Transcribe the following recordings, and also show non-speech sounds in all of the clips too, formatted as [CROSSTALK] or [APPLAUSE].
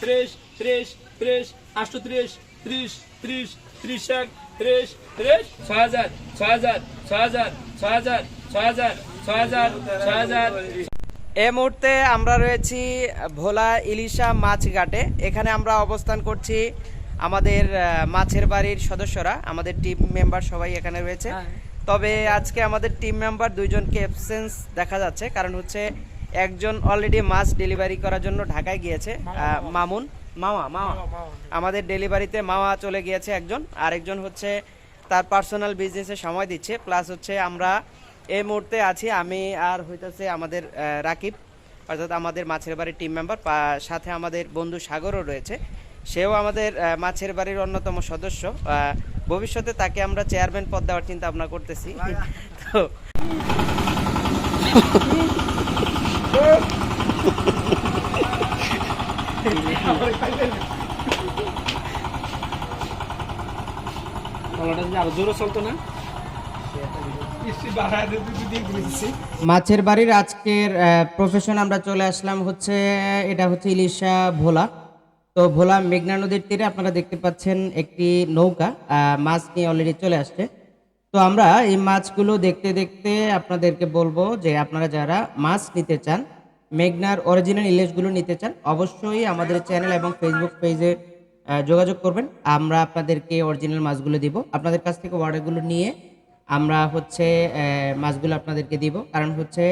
ত্রিশ ত্রিশ ত্রিশ আটশোত্রিশ ত্রিশ ত্রিশ ত্রিশ এক ত্রিশ ত্রিশ ছয় হাজার ছয় হাজার ছয় হাজার ছয় হাজার ছয় হাজার ছয় হাজার ছয় হাজার। এই মুহূর্তে আমরা রয়েছি ভোলা ইলিশা মাছ ঘাটে। এখানে আমরা অবস্থান করছি আমাদের মাছের বাড়ির সদস্যরা। আমাদের টিম মেম্বার সবাই এখানে রয়েছে। তবে আজকে আমাদের টিম মেম্বার দুইজনকে অ্যাবসেন্স দেখা যাচ্ছে। কারণ হচ্ছে একজন অলরেডি মাছ ডেলিভারি করার জন্য ঢাকায় গিয়েছে মামুন। মামা মামা। আমাদের ডেলিভারিতে মামা চলে গিয়েছে একজন আরেকজন হচ্ছে তার পার্সোনাল বিজনেসে সময় দিচ্ছে প্লাস হচ্ছে আমরা এই মুহূর্তে আছি আমি আর হইতেছে আমাদের রাকিব অর্থাৎ আমাদের মাছের বাড়ির টিম মেম্বার সাথে আমাদের বন্ধু সাগরও রয়েছে। সেও আমাদের মাছের বাড়ির অন্যতম সদস্য। ভবিষ্যতে তাকে আমরা চেয়ারম্যান পদ দেওয়ার চিন্তা ভাবনা করতেছি তো [LAUGHS] মাছের বাড়ির আজকের প্রফেশন আমরা চলে আসলাম হচ্ছে এটা হচ্ছে ইলিশা ভোলা। তো ভোলা মেঘনা নদীর তীরে আপনারা দেখতে পাচ্ছেন একটি নৌকা মাছ নিয়ে অলরেডি চলে আসছে। তো আমরা এই মাছগুলো দেখতে দেখতে আপনাদেরকে বলব যে আপনারা যারা মাছ নিতে চান মেঘনার অরিজিনাল ইলিশগুলো নিতে চান, অবশ্যই আমাদের চ্যানেল এবং ফেসবুক পেজে যোগাযোগ করবেন। আমরা আপনাদেরকে অরিজিনাল মাছগুলো দিব। আপনাদের কাছ থেকে অর্ডারগুলো নিয়ে আমরা হচ্ছে মাছগুলো আপনাদেরকে দিব। কারণ হচ্ছে,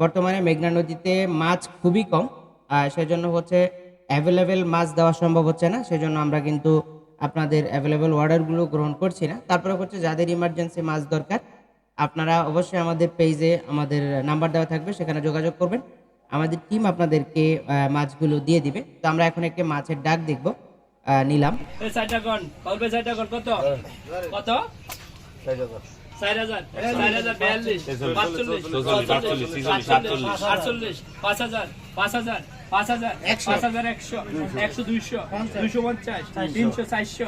বর্তমানে মেঘনা নদীতে মাছ খুবই কম সেজন্য হচ্ছে অ্যাভেলেবেল মাছ দেওয়া সম্ভব হচ্ছে না। সেজন্য আমরা কিন্তু আপনাদের অ্যাভেলেবেল অর্ডারগুলো গ্রহণ করছি না। তারপরে হচ্ছে, যাদের ইমার্জেন্সি মাছ দরকার, আপনারা অবশ্যই আমাদের পেজে আমাদের নাম্বার দেওয়া থাকবে, সেখানে যোগাযোগ করবেন। আমাদের টিম আপনাদেরকে মাছগুলো দিয়ে দিবে। তো আমরা এখন একটা মাছের ডাক দেখব নিলাম। কত? কত? পাঁচ হাজার পাঁচ হাজার পাঁচ হাজার পাঁচ হাজার একশো একশো দুইশো দুইশো পঞ্চাশ তিনশো চারশো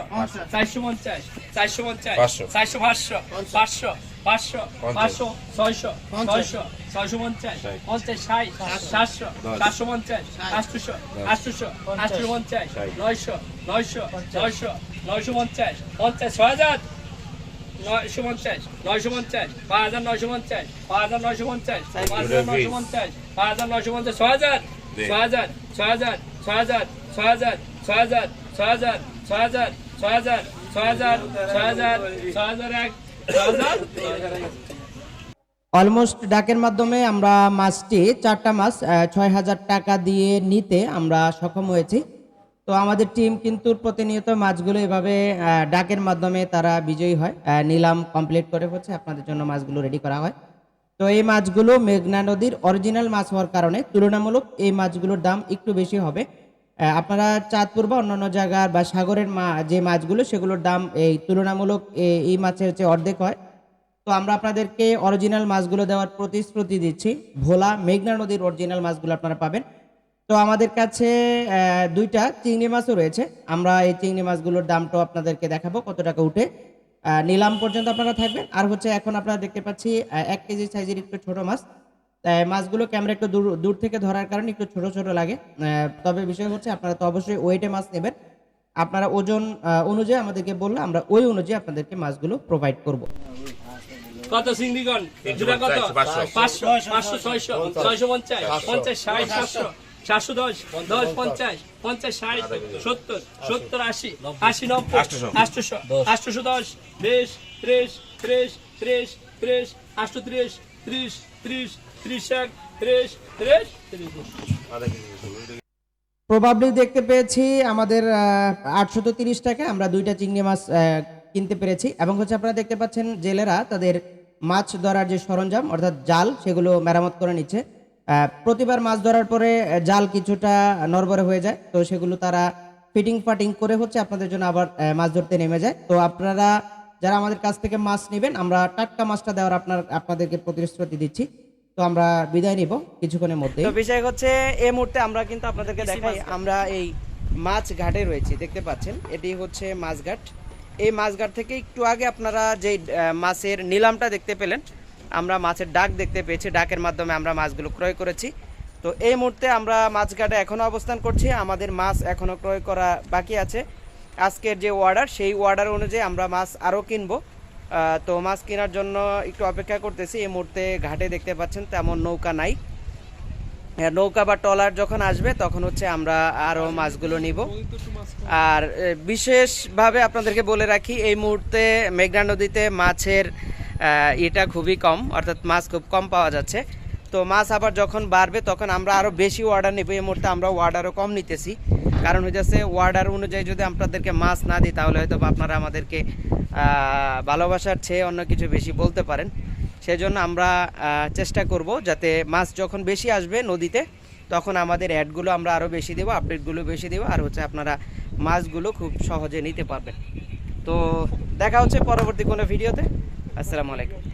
চারশো পঞ্চাশ চারশো পঞ্চাশ চারশো পাঁচশো পাঁচশো পাঁচশো পাঁচশো ছয়শো ছয়শো ছয়শো পঞ্চাশ পঞ্চাশ ষাট সাতশো সাতশো পঞ্চাশ আটশোশো আটশোশো আটশো পঞ্চাশ নয়শো নয়শো নয়শো নয়শো পঞ্চাশ পঞ্চাশ ছয় হাজার নয়শো পঞ্চাশ নয়শো পঞ্চাশ পাঁচ হাজার নয়শো পঞ্চাশ পাঁচ হাজার নয়শো পঞ্চাশ পাঁচ হাজার নয়শো পঞ্চাশ পাঁচ হাজার নয়শো পঞ্চাশ ছয় হাজার ছয় হাজার ছয় হাজার ছয় হাজার ছয় হাজার ছয় হাজার ছয় হাজার ছয় হাজার ছয় হাজার ছয় হাজার ছয় হাজার ছয় হাজার এক ছয় হাজার ছয় হাজার এক অলমোস্ট ডাকের মাধ্যমে আমরা মাছটি চারটা মাছ ছয় হাজার টাকা দিয়ে নিতে আমরা সক্ষম হয়েছি তো আমাদের টিম কিন্তু প্রতিনিয়ত মাছগুলো এভাবে ডাকের মাধ্যমে তারা বিজয়ী হয়। নিলাম কমপ্লিট করে হচ্ছে, আপনাদের জন্য মাছগুলো রেডি করা হয়। তো এই মাছগুলো মেঘনা নদীর অরিজিনাল মাছ হওয়ার কারণে তুলনামূলক এই মাছগুলোর দাম একটু বেশি হবে। আপনারা চাঁদপুর বা অন্যান্য জায়গার বা সাগরের মা, যে মাছগুলো, সেগুলোর দাম এই তুলনামূলক এই মাছের চেয়ে অর্ধেক হয়। তো আমরা আপনাদেরকে অরিজিনাল মাছগুলো দেওয়ার প্রতিশ্রুতি দিচ্ছি। ভোলা মেঘনা নদীর অরিজিনাল মাছগুলো আপনারা পাবেন। তো আমাদের কাছে আহ, দুইটা চিংড়ি মাছও রয়েছে। আমরা এই চিংড়ি মাছগুলোর দামটাও আপনাদেরকে দেখাবো কত টাকা উঠে। নিলাম পর্যন্ত আপনারা থাকবেন। আর হচ্ছে এখন আপনারা দেখতে পাচ্ছি এক কেজি সাইজের একটু ছোট মাছ। মাছগুলো ক্যামেরা একটু দূর দূর থেকে ধরার কারণে একটু ছোট ছোট লাগে। আহ, তবে বিষয় হচ্ছে আপনারা তো অবশ্যই ওয়েটে মাছ নেবেন। আপনারা ওজন অনুযায়ী আমাদেরকে বললে আমরা ওই অনুযায়ী আপনাদেরকে মাছগুলো প্রোভাইড করব। কত সিংড়িগণ কত? পাঁচশো। পাঁচশো ছয়শো ছয়শো পঞ্চাশ পঞ্চাশ ষাট সাতশো। সাতশো দশ দশ পঞ্চাশ। পঞ্চাশ ষাট সত্তর সত্তর আশি আশি নব্বই আটশোশো। আটশোশো দশ। বিশ ত্রিশ ত্রিশ ত্রিশ ত্রিশ আটশো ত্রিশ ত্রিশ ত্রিশ ত্রিশ এক ত্রিশ ত্রিশ ত্রিশ প্রবাবলি দেখতে পেয়েছি আমাদের আটশো তিরিশ টাকা আমরা দুইটা চিংড়ি মাছ কিনতে পেরেছি। এবং হচ্ছে আপনারা দেখতে পাচ্ছেন জেলেরা তাদের মাছ ধরার যে সরঞ্জাম অর্থাৎ জাল সেগুলো মেরামত করে নিচ্ছে। প্রতিবার মাছ ধরার পরে জাল কিছুটা নরবরে হয়ে যায়। তো সেগুলো তারা ফিটিং ফাটিং করে হচ্ছে আপনাদের জন্য আবার মাছ ধরতে নেমে যায়। তো আপনারা যারা আমাদের কাছ থেকে মাছ নেবেন আমরা টাটকা মাছটা দেওয়ার আপনার আপনাদেরকে প্রতিশ্রুতি দিচ্ছি। তো আমরা বিদায় নিব কিছুক্ষণের মধ্যে তো বিষয় হচ্ছে এই মুহূর্তে আমরা কিন্তু আপনাদেরকে দেখাই আমরা এই মাছ ঘাটে রয়েছি দেখতে পাচ্ছেন। এটি হচ্ছে মাছঘাট এই মাছঘাট থেকে একটু আগে আপনারা যে মাছের নিলামটা দেখতে পেলেন আমরা মাছের ডাক দেখতে পেয়েছি ডাকের মাধ্যমে আমরা মাছগুলো ক্রয় করেছি। তো এই মুহূর্তে আমরা মাছঘাটে এখনও অবস্থান করছি আমাদের মাছ এখনও ক্রয় করা বাকি আছে। আজকের যে অর্ডার সেই অর্ডার অনুযায়ী আমরা মাছ আরও কিনবো। তো মাছ কেনার জন্য একটু অপেক্ষা করতেছি এই মুহূর্তে ঘাটে দেখতে পাচ্ছেন তেমন নৌকা নাই। হ্যাঁ, নৌকা বা ট্রলার যখন আসবে তখন হচ্ছে আমরা আরও মাছগুলো নিব। আর বিশেষভাবে আপনাদেরকে বলে রাখি এই মুহূর্তে মেঘনা নদীতে মাছের এটা খুবই কম, অর্থাৎ মাছ খুব কম পাওয়া যাচ্ছে। তো মাছ আবার যখন বাড়বে, তখন আমরা আরও বেশি অর্ডার নেব। এই মুহূর্তে আমরা অর্ডারও কম নিতেছি। কারণ হইতেছে অর্ডার অনুযায়ী যদি আপনাদেরকে মাছ না দিই, তাহলে হয়তো আপনারা আমাদেরকে ভালোবাসার চেয়ে অন্য কিছু বেশি বলতে পারেন। সেজন্য আমরা চেষ্টা করব যাতে মাছ যখন বেশি আসবে নদীতে, তখন আমাদের অ্যাডগুলো আমরা আরও বেশি দেবো আপডেটগুলো বেশি দেবো, আর হচ্ছে আপনারা মাছগুলো খুব সহজে নিতে পারবেন। তো দেখা হচ্ছে পরবর্তী কোনো ভিডিওতে। আসসালামু আলাইকুম।